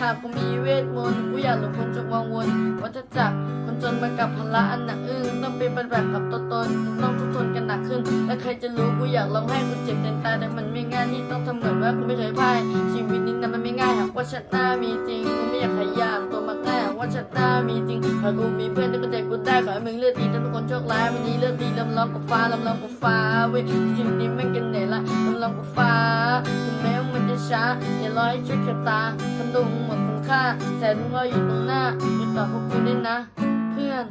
หากกูมีเวทมนต์กูอยากหลบพ้นจากวังวนวัฏจักรคนจนมากับภาระอันหนักอึ้งต้องเป็นปฏิบัติกับตัวตนต้องทุกทนกันหนักขึ้น และใครจะรู้กูอยากลองให้กูเจ็บเต็มตาแต่มันไม่ง่ายที่ต้องทำเหมือนว่ากูไม่เคยพ่ายชีวิต นี้นั้นมันไม่ง่ายหากว่าชนะมีจริงกูไม่อยากขยามตัวมาแน่หากว่าชนะมีจริงหากกูมีเพื่อนที่เข้าใจกูได้ขอให้มึงเลือดดีถ้าทุกคนโชคร้ายวันนี้เลือดดีลำลองกับฟ้าลำลองกับฟ้าเว้ยชีวิตนี้แม่งกันเหนื่อยละลำลองกับฟ้าถึงแม้ว่ามันจะช้าอย่ารอให้ช่วยแค่ตาคันดุงหมดคุณค่าแสนรออยู่ตรงหน้าอย่าตอพวกกูด้วยนะ เพื่อน